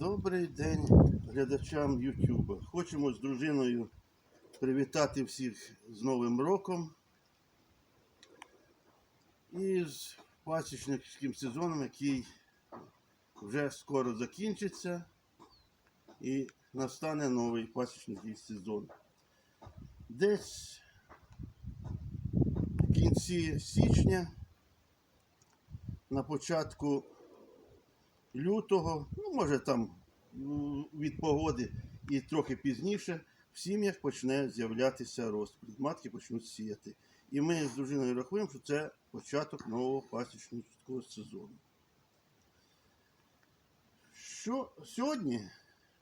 Добрий день глядачам Ютуба. Хочемо з дружиною привітати всіх з Новим роком і з пасічницьким сезоном, який вже скоро закінчиться і настане новий пасічницький сезон. Десь в кінці січня, на початку лютого, ну може там від погоди і трохи пізніше, в сім'ях почне з'являтися розплід. Матки почнуть сіяти. І ми з дружиною рахуємо, що це початок нового пасічницького сезону. Що сьогодні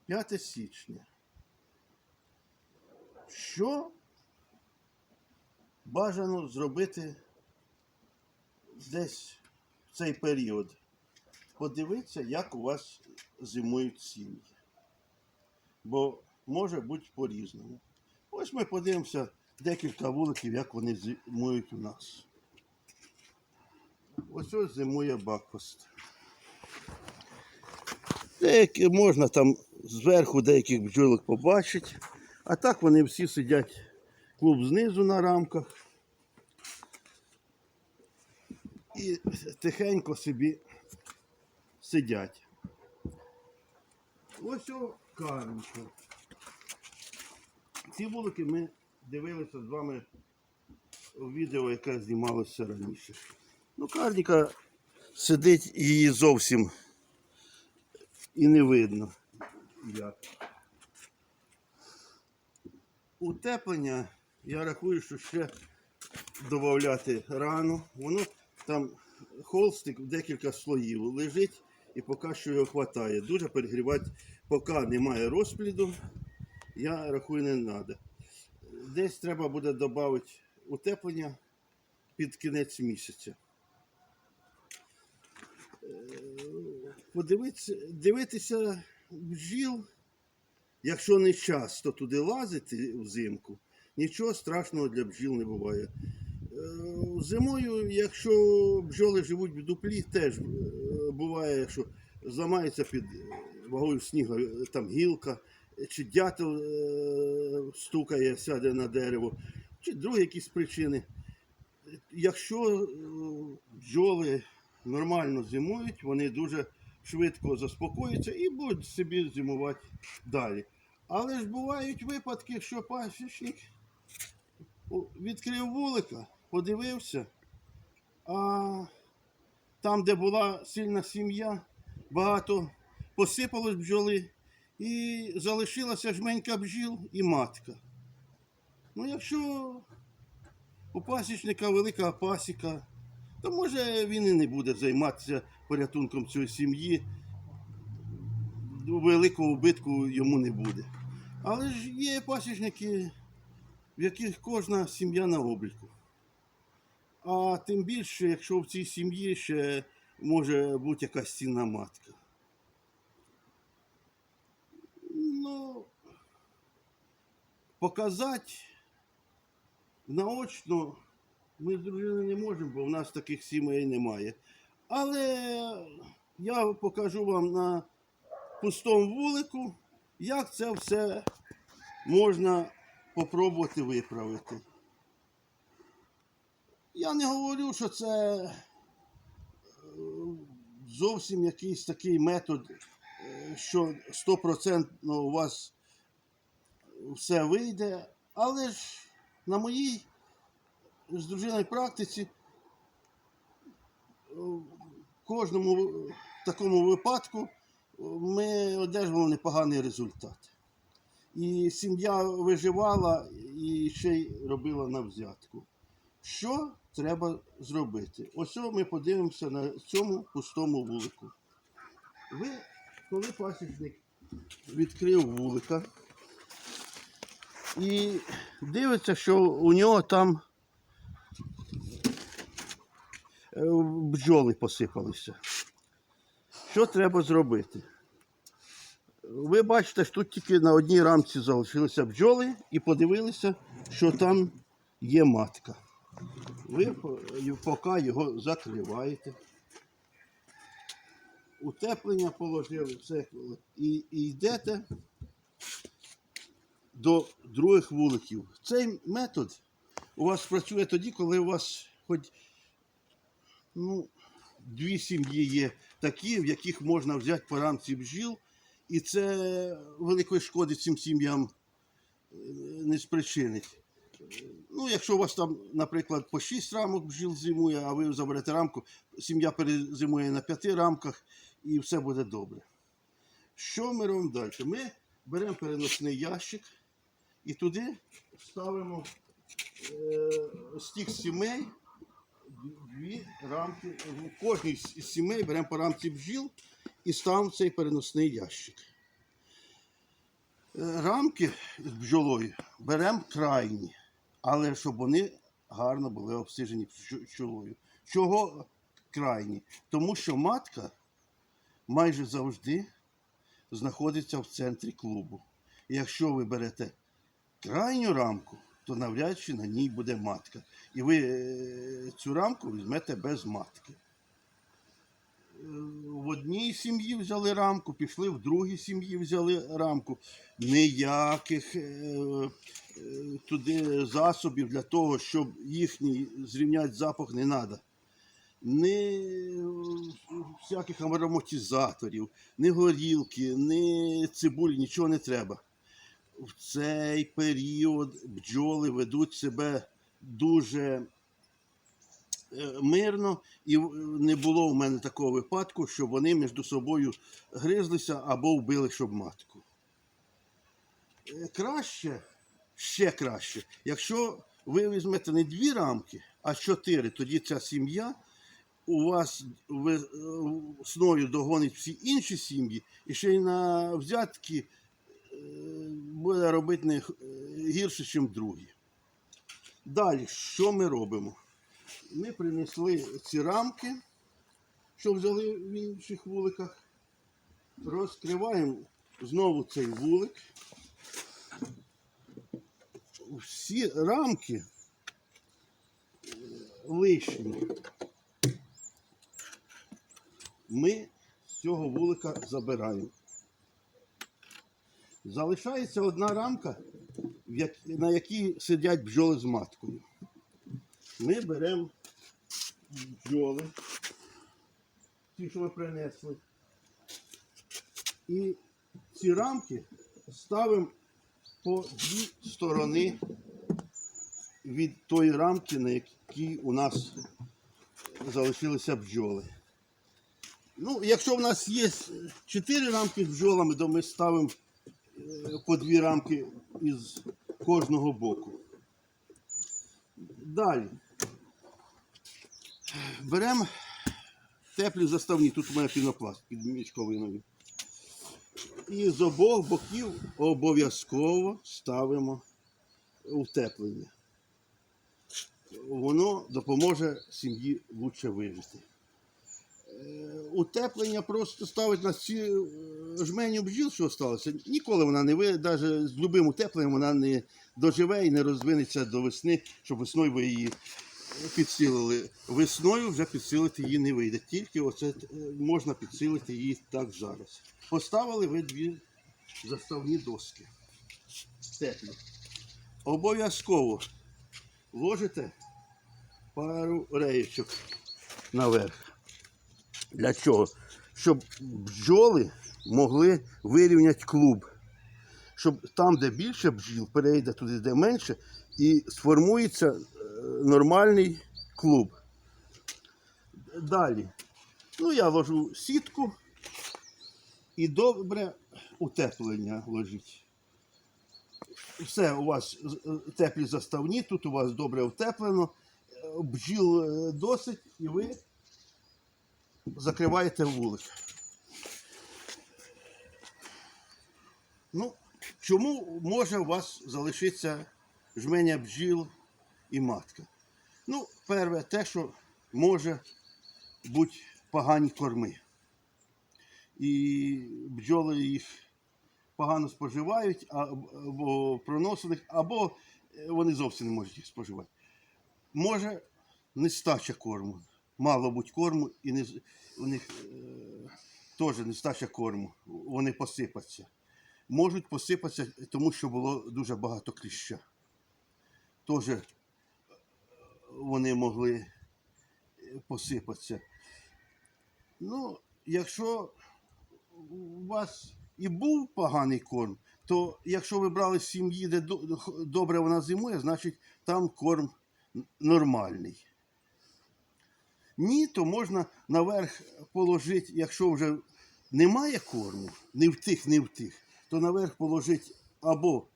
5 січня. Що бажано зробити десь в цей період? Подивитися, як у вас зимують сім'ї. Бо може бути по-різному. Ось ми подивимося декілька вуликів, як вони зимують у нас. Ось ось зимує бакфаст. Деякі можна там зверху деяких бджолок побачити, а так вони всі сидять клуб знизу на рамках. І тихенько собі сидять. Ось о. Ці вулики ми дивилися з вами у відео, яке знімалося раніше. Ну, карніка сидить її зовсім і не видно. Як. Утеплення, я рахую, що ще додати рано. Воно там холстик в декілька слоїв лежить і поки що його вистачає. Дуже перегрівати, поки немає розпліду, я рахую, не треба. Десь треба буде додати утеплення під кінець місяця. Е, Подивитися, дивитися бджіл, якщо не часто туди лазити взимку, нічого страшного для бджіл не буває. Е, Зимою, якщо бджоли живуть в дуплі, теж е, буває, що зламається під вагою снігу е, там гілка, е, чи дятел е, стукає, сяде на дерево, чи другі якісь причини. Якщо е, бджоли нормально зимують, вони дуже швидко заспокоюються і будуть собі зимувати далі. Але ж бувають випадки, що пасічник відкрив вулика, подивився, а там, де була сильна сім'я, багато посипалось бджоли, і залишилася жменька бджіл і матка. Ну, якщо у пасічника велика пасіка, то може він і не буде займатися порятунком цієї сім'ї. Великого убитку йому не буде. Але ж є пасічники, в яких кожна сім'я на обліку. А тим більше, якщо в цій сім'ї ще може бути якась цінна матка. Ну, показати наочно ми з дружиною не можемо, бо в нас таких сімей немає. Але я покажу вам на пустому вулику, як це все можна попробувати виправити. Я не говорю, що це е, зовсім якийсь такий метод, е, що стопроцентно у вас все вийде, але ж на моїй з дружиною практиці е, в кожному такому випадку ми одержували непоганий результат. І сім'я виживала і ще й робила на взятку. Що треба зробити? Ось ми подивимося на цьому пустому вулику. Ви, коли пасічник відкрив вулика і дивиться, що у нього там е, бджоли посипалися. Що треба зробити? Ви бачите, що тут тільки на одній рамці залишилися бджоли і подивилися, що там є матка. Ви поки його закриваєте. утеплення положили, все. І, і йдете до других вуликів. Цей метод у вас працює тоді, коли у вас хоч ну, дві сім'ї є такі, в яких можна взяти по рамці бджіл, і це великої шкоди цим сім'ям е, не спричинить. Ну, якщо у вас там, наприклад, по 6 рамок бджіл зимує, а ви заберете рамку, сім'я перезимує на 5 рамках і все буде добре. Що ми робимо далі? Ми беремо переносний ящик і туди ставимо е, з тих сімей дві рамки. В кожній з сімей беремо по рамці бджіл і ставимо цей переносний ящик. Е, Рамки бджолою беремо крайні, але щоб вони гарно були обстежені пчо- пчолою. Чого крайні? Тому що матка майже завжди знаходиться в центрі клубу. Якщо ви берете крайню рамку, то навряд чи на ній буде матка. І ви е, цю рамку візьмете без матки. Е, В одній сім'ї взяли рамку, пішли в другій сім'ї взяли рамку. Ніяких е, туди засобів для того, щоб їхній зрівняти запах, не треба. Ні е, всяких ароматизаторів, ні горілки, ні цибулі, нічого не треба в цей період бджоли ведуть себе дуже е, мирно, і не було в мене такого випадку, щоб вони між собою гризлися або вбили щоб матку. Е, Краще, ще краще, якщо ви візьмете не дві рамки, а чотири, тоді ця сім'я у вас весною догонить всі інші сім'ї, і ще й на взятки е, буде робити не е, гірше, ніж другі. Далі, що ми робимо? Ми принесли ці рамки, що взяли в інших вуликах. Розкриваємо знову цей вулик. Всі рамки лишні. Ми з цього вулика забираємо. Залишається одна рамка, на якій сидять бджоли з маткою. Ми беремо бджоли, ті, що ми принесли, і ці рамки ставимо по дві сторони від тої рамки, на якій у нас залишилися бджоли. Ну, якщо в нас є чотири рамки з бджолами, то ми ставимо е, по дві рамки із кожного боку. Далі. Беремо теплі заставні, тут у мене пінопласт під мічковиною. І з обох боків обов'язково ставимо утеплення. Воно допоможе сім'ї лучше вижити. Е, Утеплення просто ставить на ці е, жменю бджіл, що залишилося. Ніколи вона не ви, навіть з любим утепленням вона не доживе і не розвинеться до весни, щоб весною ви її підсилили. Весною вже підсилити її не вийде. Тільки оце е, можна підсилити її так зараз. Поставили ви дві заставні доски. Теплі. Обов'язково ложите пару реєчок наверх. Для чого? Щоб бджоли могли вирівняти клуб. Щоб там, де більше бджіл, перейде туди, де менше, і сформується нормальний клуб. Далі. Ну, я ложу сітку і добре утеплення ложить. Все, у вас е, теплі заставні, тут у вас добре утеплено, е, бджіл е, досить, і ви закриваєте вулик. Ну, чому може у вас залишитися жменя бджіл і матка? Ну, перше, те, що може бути погані корми. І бджоли їх погано споживають, або проносили, або е, вони зовсім не можуть їх споживати. Може нестача корму, мало бути корму, і не, у них е, теж нестача корму, вони посипаться. Можуть посипатися, тому що було дуже багато кліща. Теж е, вони могли е, посипатися. Ну, якщо у вас і був поганий корм, то якщо ви брали з сім'ї, де добре вона зимує, значить там корм нормальний. Ні, то можна наверх положити, якщо вже немає корму, ні в тих, ні в тих, то наверх положити або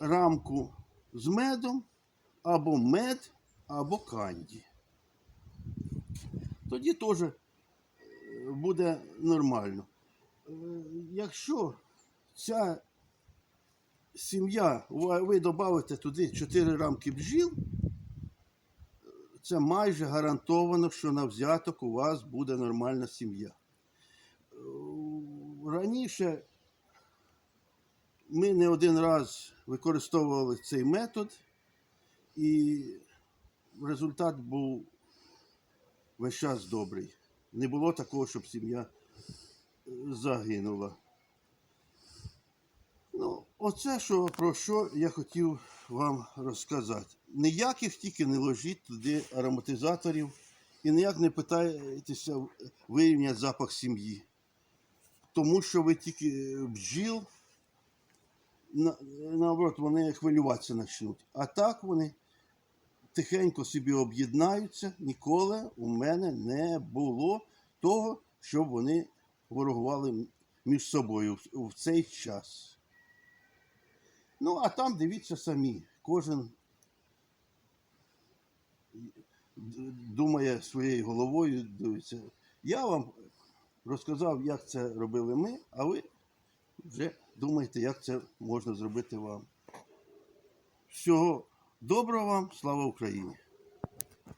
рамку з медом, або мед, або канді. Тоді теж е, буде нормально. Е, Якщо ця сім'я, ви ви додавите туди 4 рамки бджіл, це майже гарантовано, що на взяток у вас буде нормальна сім'я. Е, Раніше ми не один раз використовували цей метод, і результат був весь час добрий. Не було такого, щоб сім'я е, загинула. Ну, оце що, про що я хотів вам розказати. Ніяких тільки не ложіть туди ароматизаторів і ніяк не питайтеся вирівняти запах сім'ї. Тому що ви тільки бджіл, наоборот, вони хвилюватися почнуть. А так вони тихенько собі об'єднаються. Ніколи у мене не було того, щоб вони ворогували між собою в- цей час. Ну, а там дивіться самі. Кожен думає своєю головою, дивиться. Я вам розказав, як це робили ми, а ви вже думаєте, як це можна зробити вам. Всього доброго вам, слава Україні!